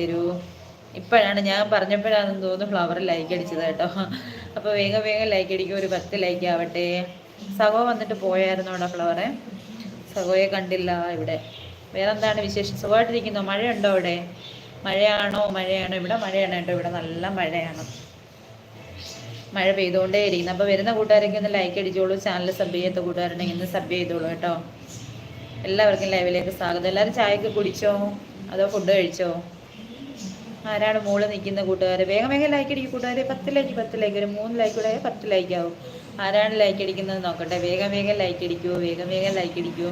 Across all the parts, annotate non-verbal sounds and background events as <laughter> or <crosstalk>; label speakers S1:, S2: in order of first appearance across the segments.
S1: തരൂ ഇപ്പോഴാണ് ഞാൻ പറഞ്ഞപ്പോഴാണെന്ന് തോന്നുന്നു ഫ്ലവർ ലൈക്ക് അടിച്ചത് കേട്ടോ. അപ്പോൾ വേഗം വേഗം ലൈക്ക് അടിക്കും ഒരു പത്ത് ലൈക്ക് ആവട്ടെ. സഹോ വന്നിട്ട് പോയായിരുന്നു അവിടെ ഫ്ലവറെ സഹോയെ കണ്ടില്ല ഇവിടെ. വേറെ എന്താണ് വിശേഷം? സുഖമായിട്ടിരിക്കുന്നു? മഴയുണ്ടോ അവിടെ? മഴയാണോ? മഴയാണോ? ഇവിടെ മഴയാണ് കേട്ടോ. ഇവിടെ നല്ല മഴയാണ്. മഴ പെയ്തുകൊണ്ടേ ഇരിക്കുന്നു. അപ്പോൾ വരുന്ന കൂട്ടുകാരൊക്കെ ഒന്ന് ലൈക്ക് അടിച്ചോളൂ. ചാനൽ സബ് ചെയ്യാത്ത കൂട്ടുകാരുണ്ടെങ്കിൽ ഇന്ന് സബ് ചെയ്തോളൂ കേട്ടോ. എല്ലാവർക്കും ലൈവിലേക്ക് സ്വാഗതം. എല്ലാവരും ചായയൊക്കെ കുടിച്ചോ? അതോ ഫുഡ് കഴിച്ചോ? ആരാണ് മോൾ നിൽക്കുന്ന കൂട്ടുകാർ വേഗം വേഗം ലൈക്ക് അടിക്കും കൂട്ടുകാരെ. പത്ത് ലൈക്ക് പത്ത് ലൈക്ക് ഒരു മൂന്ന് ലൈക്ക് കൂടെ പത്ത് ലൈക്ക് ആവും. ആരാണ് ലൈക്ക് അടിക്കുന്നത് നോക്കട്ടെ. വേഗം വേഗം ലൈക്ക് അടിക്കൂ വേഗം വേഗം ലൈക്ക് അടിക്കൂ.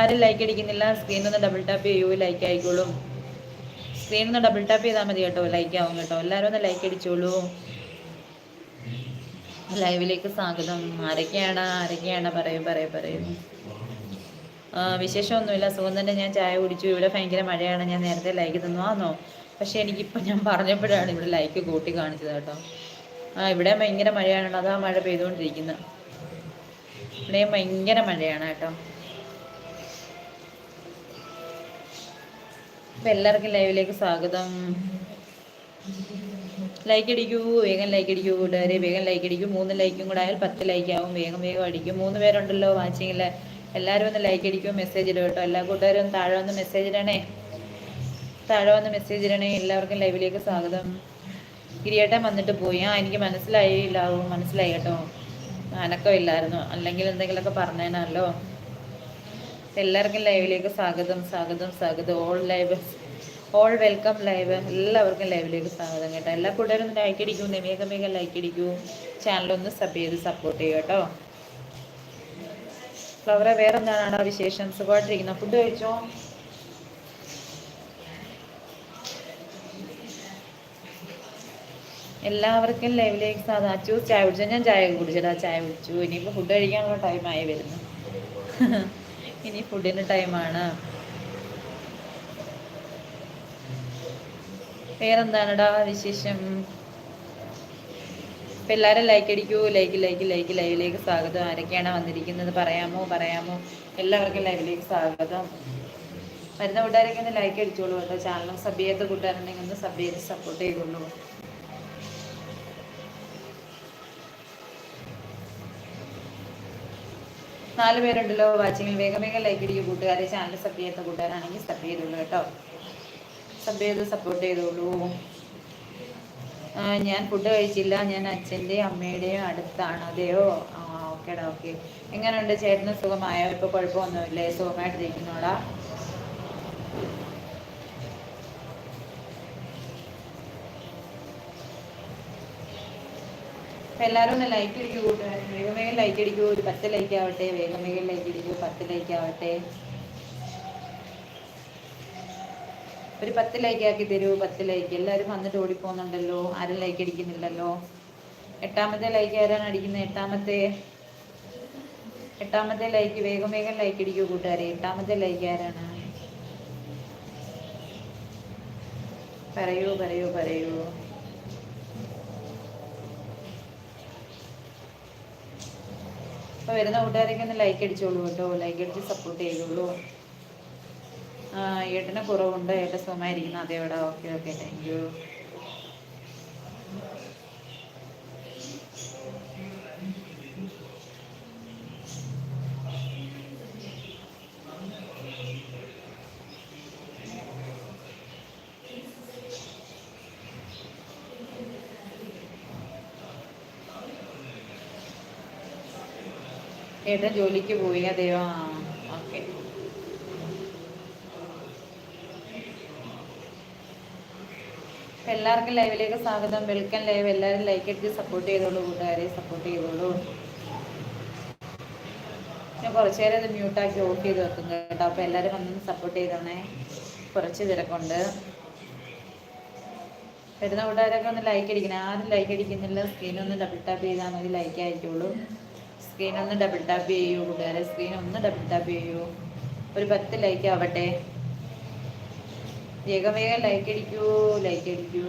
S1: ആരും ലൈക്ക് അടിക്കുന്നില്ല. സ്ക്രീൻ ഒന്ന് ഡബിൾ ടാപ്പ് ചെയ്യൂ ലൈക്ക് ആയിക്കോളും. സ്ക്രീൻ ഒന്ന് ഡബിൾ ടാപ്പ് ചെയ്താൽ മതി കേട്ടോ. ലൈക്ക് ആവും കേട്ടോ. എല്ലാവരും ഒന്ന് ലൈക്ക് അടിച്ചോളൂ. ലൈവിലേക്ക് സ്വാഗതം. ആരൊക്കെയാണ്? ആരൊക്കെയാണ്? പറയൂ പറയൂ പറയൂ. വിശേഷമൊന്നുമില്ല. സുഖം തന്നെ ഞാൻ ചായ കുടിച്ചു. ഇവിടെ ഭയങ്കര മഴയാണ്. ഞാൻ നേരത്തെ ലൈക്ക് തന്നു. ആന്നോ? പക്ഷേ എനിക്കിപ്പോൾ ഞാൻ പറഞ്ഞപ്പോഴാണ് ഇവിടെ ലൈക്ക് കൂട്ടി കാണിച്ചത് കേട്ടോ. ആ ഇവിടെ ഭയങ്കര മഴയാണ് അതാ മഴ പെയ്തുകൊണ്ടിരിക്കുന്നത് ഇവിടെ ഭയങ്കര മഴയാണ് കേട്ടോ. അപ്പം എല്ലാവർക്കും ലൈവിലേക്ക് സ്വാഗതം. ലൈക്ക് അടിക്കൂ. വേഗം ലൈക്ക് അടിക്കൂ. കൂട്ടുകാരെ വേഗം ലൈക്ക് അടിക്കൂ. മൂന്ന് ലൈക്കും കൂടെ ആയാൽ പത്ത് ലൈക്ക് ആവും. വേഗം വേഗം അടിക്കും. മൂന്ന് പേരുണ്ടല്ലോ വാച്ചിങ്ങിൽ എല്ലാവരും ഒന്ന് ലൈക്ക് അടിക്കും മെസ്സേജ് ഇടും കേട്ടോ. എല്ലാ കൂട്ടുകാരും താഴെ വന്ന് മെസ്സേജ് ഇടണേ. താഴെ വന്ന് മെസ്സേജ് ഇടണേ. എല്ലാവർക്കും ലൈവിലേക്ക് സ്വാഗതം. ഗിരിയേട്ടൻ വന്നിട്ട് പോയി. ആ എനിക്ക് മനസ്സിലായില്ലാവും മനസ്സിലായി കേട്ടോ. അനക്കം ഇല്ലായിരുന്നു. അല്ലെങ്കിൽ എന്തെങ്കിലുമൊക്കെ പറഞ്ഞേനല്ലോ എല്ലാവർക്കും ലൈവിലേക്ക് സ്വാഗതം സ്വാഗതം സ്വാഗതം. All live all welcome live എല്ലാവർക്കും ലൈവിലേക്ക് സ്വാഗതം കേട്ടോ. എല്ലാ കൂട്ടുകാരും ഒന്ന് ലൈക്ക് അടിക്കൂ. വേഗം വേഗം ലൈക്ക് അടിക്കൂ ചാനലൊന്ന് സബ് ചെയ്ത് സപ്പോർട്ട് ചെയ്യൂ കേട്ടോ. ഫ്ലവറെ വേറെ എന്താണ് വിശേഷം? സുഖമായിട്ടിരിക്കുന്ന? ഫുഡ് കഴിച്ചോ? എല്ലാവർക്കും ലൈവിലേക്ക് സാധാ അച്ചു ചായ കുടിച്ചു? ഞാൻ ചായ കുടിച്ചടാ ചായ കുടിച്ചു. ഇനിയിപ്പോൾ ഫുഡ് കഴിക്കാനുള്ള ടൈമായി വരുന്നു. <laughs> ഇനി ഫുഡിന് ടൈമാണ് വേറെന്താണടാ വിശേഷം? അപ്പം എല്ലാവരും ലൈക്ക് അടിക്കൂ ലൈക്ക് ലൈക്ക് ലൈക്ക് ലൈവിലേക്ക് സ്വാഗതം. ആരൊക്കെയാണ് വന്നിരിക്കുന്നത്? പറയാമോ? പറയാമോ? എല്ലാവർക്കും ലൈവിലേക്ക് സ്വാഗതം. വരുന്ന കൂട്ടുകാരൊക്കെ ഒന്ന് ലൈക്ക് അടിച്ചോളൂ കേട്ടോ. ചാനലും സബ് ചെയ്യാത്ത കൂട്ടുകാരുണ്ടെങ്കിൽ ഒന്ന് സബ് ചെയ്ത് സപ്പോർട്ട് ചെയ്തോളൂ. നാല് പേരുണ്ടല്ലോ. വാച്ചിങ്ങിൽ വേഗം വേഗം ലൈക്ക് അടിക്കും. കൂട്ടുകാരെ ചാനൽ സബ് ചെയ്യാത്ത കൂട്ടുകാരാണെങ്കിൽ സബ് ചെയ്തോളൂ കേട്ടോ. സബ് ചെയ്ത് സപ്പോർട്ട് ചെയ്തോളൂ. ഞാൻ ഫുഡ് കഴിച്ചില്ല. ഞാൻ അച്ഛന്റെയും അമ്മയുടെയും അടുത്താണ്. അതെയോ? ആ ഓക്കേടാ ഓക്കെ എങ്ങനെയുണ്ട് ചേട്ടന് സുഖമായോ? ഇപ്പോൾ കുഴപ്പമൊന്നുമില്ലേ? സുഖമായിട്ടിരിക്കുന്നോടാ അപ്പം എല്ലാവരും ഒന്ന് ലൈക്ക് അടിക്കൂ. കൂട്ടുകാർ വേഗം വേഗം ലൈക്ക് അടിക്കൂ. ഒരു പത്ത് ലൈക്ക് ആവട്ടെ. വേഗം വേഗം ലൈക്ക് അടിക്കൂ. പത്ത് ലൈക്ക് ആവട്ടെ. ഒരു പത്ത് ലൈക്ക് ആക്കി തരൂ പത്ത് ലൈക്ക് എല്ലാവരും വന്നിട്ട് ഓടിപ്പോകുന്നുണ്ടല്ലോ ആരും ലൈക്ക് അടിക്കുന്നില്ലല്ലോ. എട്ടാമത്തെ ലൈക്ക് ആരാണ് അടിക്കുന്നത്? എട്ടാമത്തെ എട്ടാമത്തെ ലൈക്ക് വേഗം വേഗം ലൈക്ക് അടിക്കൂ കൂട്ടുകാരെ. എട്ടാമത്തെ ലൈക്ക് ആരാണ്? പറയൂ പറയൂ പറയൂ. ഇപ്പൊ വരുന്ന കൂട്ടുകാരൊക്കെ ഒന്ന് ലൈക്ക് അടിച്ചോളൂ കേട്ടോ. ലൈക്ക് അടിച്ച് സപ്പോർട്ട് ചെയ്തോളൂ ഏട്ടന് കുറവുണ്ട്. ഏട്ടൻ സുഖമായിരിക്കുന്നു. അതെ ഇവിടെ ഓക്കെ ഓക്കെ. താങ്ക് യു ഏട്ടൻ ജോലിക്ക് പോയി. അതെയോ? ആ ഓക്കെ എല്ലാവർക്കും ലൈവിലേക്ക് സ്വാഗതം. Welcome live. എല്ലാവരും ലൈക്ക് അടിച്ച് സപ്പോർട്ട് ചെയ്തോളൂ. കൂട്ടുകാരെ സപ്പോർട്ട് ചെയ്തോളൂ. ഞാൻ കുറച്ച് നേരം ഇത് മ്യൂട്ടാക്കി ഓഫ് ചെയ്ത് വെക്കും കേട്ടോ. അപ്പോൾ എല്ലാവരും വന്ന് സപ്പോർട്ട് ചെയ്തോണേ. കുറച്ച് തിരക്കുണ്ട് വരുന്ന കൂട്ടുകാരൊക്കെ ഒന്ന് ലൈക്ക് അടിക്കണം. ആരും ലൈക്ക് അടിക്കുന്നില്ല. സ്ക്രീൻ ഒന്ന് ഡബിൾ ടാപ്പ് ചെയ്താൽ മതി. ലൈക്ക് ആയിക്കോളൂ സ്ക്രീൻ ഒന്ന് ഡബിൾ ടാപ്പ് ചെയ്യൂ കൂട്ടുകാരെ. സ്ക്രീൻ ഒന്ന് ഡബിൾ ടാപ്പ് ചെയ്യൂ. ഒരു പത്ത് ലൈക്ക് ആവട്ടെ. വേഗം വേഗം ലൈക്ക് അടിക്കൂ ലൈക്ക് അടിക്കൂ